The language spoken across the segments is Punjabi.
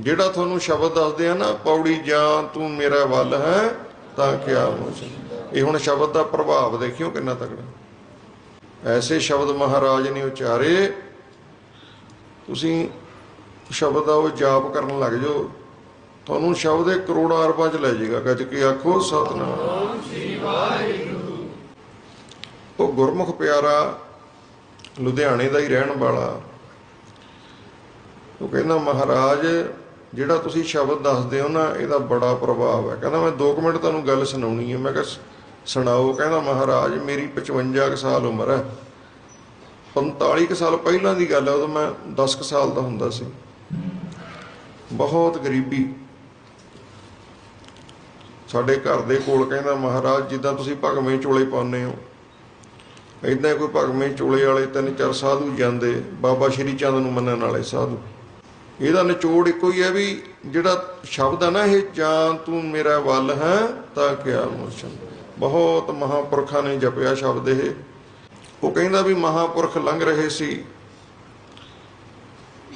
ਜਿਹੜਾ ਤੁਹਾਨੂੰ ਸ਼ਬਦ ਦੱਸਦੇ ਆ ਨਾ, ਪੌੜੀ ਜਾਂ ਤੂੰ ਮੇਰਾ ਵੱਲ ਹੈ, ਤਾਂ ਕਿਆ ਮੋਚ ਇਹ ਹੁਣ ਸ਼ਬਦ ਦਾ ਪ੍ਰਭਾਵ ਦੇਖਿਓ ਕਿੰਨਾ ਤਕੜਾ ਐਸੇ ਸ਼ਬਦ ਮਹਾਰਾਜ ਨੇ ਉਚਾਰੇ, ਤੁਸੀਂ ਸ਼ਬਦ ਦਾ ਉਹ ਜਾਪ ਕਰਨ ਲੱਗ ਜਾਓ। ਤੁਹਾਨੂੰ ਸ਼ਬਦ ਇਹ ਕਰੋੜਾਂ ਅਰਬਾਂ ਚ ਲੈ ਜਾਏਗਾ, ਗੱਜ ਕੇ ਆਖੋ, ਸਤਨਾਮ। ਉਹ ਗੁਰਮੁਖ ਪਿਆਰਾ ਲੁਧਿਆਣੇ ਦਾ ਹੀ ਰਹਿਣ ਵਾਲਾ। ਉਹ ਕਹਿੰਦਾ, ਮਹਾਰਾਜ ਜਿਹੜਾ ਤੁਸੀਂ ਸ਼ਬਦ ਦੱਸਦੇ ਹੋ ਨਾ, ਇਹਦਾ ਬੜਾ ਪ੍ਰਭਾਵ ਹੈ। ਕਹਿੰਦਾ, ਮੈਂ 2 ਮਿੰਟ ਤੁਹਾਨੂੰ ਗੱਲ ਸੁਣਾਉਣੀ ਹੈ। ਮੈਂ ਕਿਹਾ ਸੁਣਾਓ। ਕਹਿੰਦਾ, ਮਹਾਰਾਜ, ਮੇਰੀ 55 ਕੁ ਸਾਲ ਉਮਰ ਹੈ। 45 ਕੁ ਸਾਲ ਪਹਿਲਾਂ ਦੀ ਗੱਲ ਹੈ, ਉਦੋਂ ਮੈਂ 10 ਕੁ ਸਾਲ ਦਾ ਹੁੰਦਾ ਸੀ। ਬਹੁਤ ਗਰੀਬੀ। ਸਾਡੇ ਘਰ ਦੇ ਕੋਲ ਕਹਿੰਦਾ, ਮਹਾਰਾਜ, ਜਿੱਦਾਂ ਤੁਸੀਂ ਭਗਵੇਂ ਚੋਲੇ ਪਾਉਂਦੇ ਹੋ ਇਦਾਂ ਕੋਈ ਭਗਵੇਂ ਚੋਲੇ ਵਾਲੇ ਤਿੰਨ ਚਾਰ ਸਾਧੂ ਜਾਂਦੇ, ਬਾਬਾ ਸ਼੍ਰੀ ਚੰਦ ਨੂੰ ਮੰਨਣ ਵਾਲੇ ਸਾਧੂ। ਇਹਦਾ ਨਿਚੋੜ ਇੱਕੋ ਹੀ ਹੈ ਵੀ ਜਿਹੜਾ ਸ਼ਬਦ ਹੈ ਨਾ ਇਹ, ਜਾਂ ਤੂੰ ਮੇਰਾ ਵੱਲ ਹੈ, ਤਾਂ ਕਿਆ ਮੁਰਸ਼ਦ ਬਹੁਤ ਮਹਾਪੁਰਖਾਂ ਨੇ ਜਪਿਆ ਸ਼ਬਦ ਇਹ। ਉਹ ਕਹਿੰਦਾ ਵੀ ਮਹਾਪੁਰਖ ਲੰਘ ਰਹੇ ਸੀ।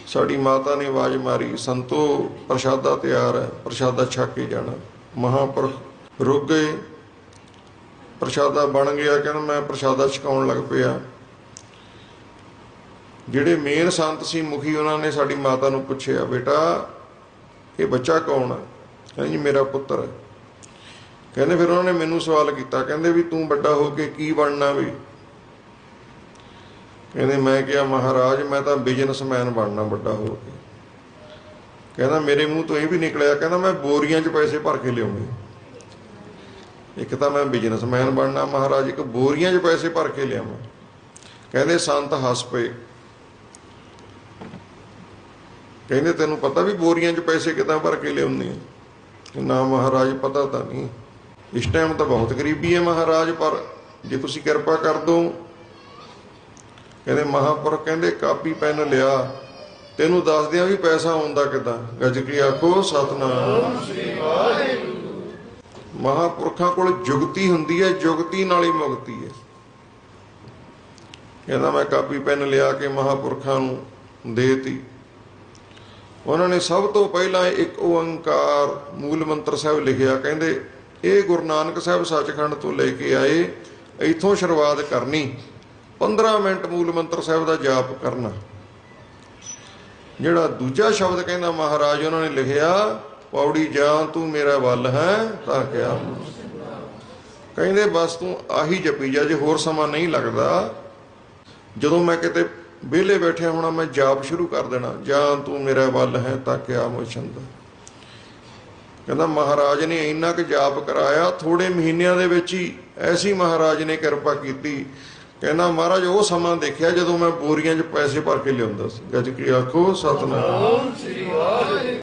ਸਾਡੀ ਮਾਤਾ ਨੇ ਆਵਾਜ਼ ਮਾਰੀ, ਸੰਤੋ, ਪ੍ਰਸ਼ਾਦਾ ਤਿਆਰ ਹੈ, ਪ੍ਰਸ਼ਾਦਾ ਛਕ ਕੇ ਜਾਣਾ। ਮਹਾਪੁਰਖ ਰੁਕ ਗਏ। ਪ੍ਰਸ਼ਾਦਾ ਬਣ ਗਿਆ, ਕਹਿੰਦਾ ਮੈਂ ਪ੍ਰਸ਼ਾਦਾ ਛਕਾਉਣ ਲੱਗ ਪਿਆ। ਜਿਹੜੇ ਮੇਨ ਸੰਤ ਸੀ, ਮੁਖੀ ਉਹਨਾਂ ਨੇ ਸਾਡੀ ਮਾਤਾ ਨੂੰ ਪੁੱਛਿਆ, ਬੇਟਾ, ਇਹ ਬੱਚਾ ਕੌਣ ਹੈ ਕਹਿੰਦੀ, ਜੀ, ਮੇਰਾ ਪੁੱਤਰ ਹੈ। ਕਹਿੰਦੇ, ਫਿਰ ਉਹਨਾਂ ਨੇ ਮੈਨੂੰ ਸਵਾਲ ਕੀਤਾ, ਕਹਿੰਦੇ ਵੀ ਤੂੰ ਵੱਡਾ ਹੋ ਕੇ ਕੀ ਬਣਨਾ ਵੀ? ਕਹਿੰਦੇ, ਮੈਂ ਕਿਹਾ, ਮਹਾਰਾਜ, ਮੈਂ ਤਾਂ ਬਿਜ਼ਨਸਮੈਨ ਬਣਨਾ ਵੱਡਾ ਹੋ ਕੇ। ਕਹਿੰਦਾ, ਮੇਰੇ ਮੂੰਹ ਤੋਂ ਇਹ ਵੀ ਨਿਕਲਿਆ, ਕਹਿੰਦਾ, ਮੈਂ ਬੋਰੀਆਂ 'ਚ ਪੈਸੇ ਭਰ ਕੇ ਲਿਆਉਂਗੀ ਇੱਕ ਤਾਂ ਮੈਂ ਬਿਜ਼ਨਸਮੈਨ ਬਣਨਾ, ਮਹਾਰਾਜ, ਇੱਕ ਬੋਰੀਆਂ 'ਚ ਪੈਸੇ ਭਰ ਕੇ ਲਿਆਵਾਂ। ਕਹਿੰਦੇ, ਸੰਤ ਹੱਸ ਪਏ। ਕਹਿੰਦੇ ਤੈਨੂੰ ਪਤਾ ਵੀ ਬੋਰੀਆਂ 'ਚ ਪੈਸੇ ਕਿਦਾਂ ਭਰ ਕੇ ਲਿਆਉਂਦੇ ਆ? ਨਾ ਮਹਾਰਾਜ ਪਤਾ ਤਾਂ ਨਹੀਂ। ਇਸ ਟਾਈਮ ਤਾਂ ਬਹੁਤ ਗਰੀਬੀ ਹੈ ਮਹਾਰਾਜ, ਪਰ ਜੇ ਤੁਸੀਂ ਕਿਰਪਾ ਕਰ ਦੋ। ਕਹਿੰਦੇ ਮਹਾਪੁਰਖ ਕਹਿੰਦੇ, ਕਾਪੀ, ਪੈਨ ਲਿਆ। ਤੈਨੂੰ ਦੱਸਦੇ ਆ ਵੀ ਪੈਸਾ ਆਉਂਦਾ ਕਿਦਾਂ? ਗੱਜ ਕੇ ਆਖੋ, ਸਤਨਾਮ। ਮਹਾਪੁਰਖਾਂ ਕੋਲ ਜੁਗਤੀ ਹੁੰਦੀ ਹੈ, ਜੁਗਤੀ ਨਾਲ ਹੀ ਮੁਕਤੀ ਹੈ। ਕਹਿੰਦਾ, ਮੈਂ ਕਾਪੀ, ਪੈਨ ਲਿਆ ਕੇ ਮਹਾਪੁਰਖਾਂ ਨੂੰ ਦੇਤੀ। ਉਹਨਾਂ ਨੇ ਸਭ ਤੋਂ ਪਹਿਲਾਂ ਇੱਕ ਓੰਕਾਰ ਮੂਲ ਮੰਤਰ ਸਾਹਿਬ ਲਿਖਿਆ। ਕਹਿੰਦੇ, ਇਹ ਗੁਰੂ ਨਾਨਕ ਸਾਹਿਬ ਸੱਚਖੰਡ ਤੋਂ ਲੈ ਕੇ ਆਏ, ਇੱਥੋਂ ਸ਼ੁਰੂਆਤ ਕਰਨੀ। 15 ਮਿੰਟ ਮੂਲ ਮੰਤਰ ਸਾਹਿਬ ਦਾ ਜਾਪ ਕਰਨਾ। ਜਿਹੜਾ ਦੂਜਾ ਸ਼ਬਦ ਕਹਿੰਦਾ, ਮਹਾਰਾਜ, ਉਹਨਾਂ ਨੇ ਲਿਖਿਆ, ਪੌੜੀ ਜਾਂ, ਤੂੰ ਮੇਰਾ ਵੱਲ ਹੈ, ਤਾਂ ਕਿਆ ਕਹਿੰਦੇ, ਬਸ ਤੂੰ ਆਹੀ ਜਪੀ ਜਾ, ਜੇ ਹੋਰ ਸਮਾਂ ਨਹੀਂ ਲੱਗਦਾ। ਜਦੋਂ ਮੈਂ ਕਿਤੇ ਵਿਹਲੇ ਬੈਠਿਆ ਹੋਣਾ, ਮੈਂ ਜਾਪ ਸ਼ੁਰੂ ਕਰ ਦੇਣਾ। ਜਾਂ ਤੂੰ ਮੇਰਾ ਵੱਲ ਹੈ ਤਾਂ ਕਿਆ ਮੋਸ਼ੰਦਾ? ਕਹਿੰਦਾ, ਮਹਾਰਾਜ ਨੇ ਇੰਨਾ ਕੁ ਜਾਪ ਕਰਾਇਆ ਥੋੜੇ ਮਹੀਨਿਆਂ ਦੇ ਵਿੱਚ ਹੀ ਐਸੀ ਮਹਾਰਾਜ ਨੇ ਕਿਰਪਾ ਕੀਤੀ। ਕਹਿੰਦਾ, ਮਹਾਰਾਜ, ਉਹ ਸਮਾਂ ਦੇਖਿਆ ਜਦੋਂ ਮੈਂ ਬੋਰੀਆਂ 'ਚ ਪੈਸੇ ਭਰ ਕੇ ਲਿਆਉਂਦਾ ਸੀ। ਗੱਜ ਕੇ ਆਖੋ, ਸਤਨਾਮ।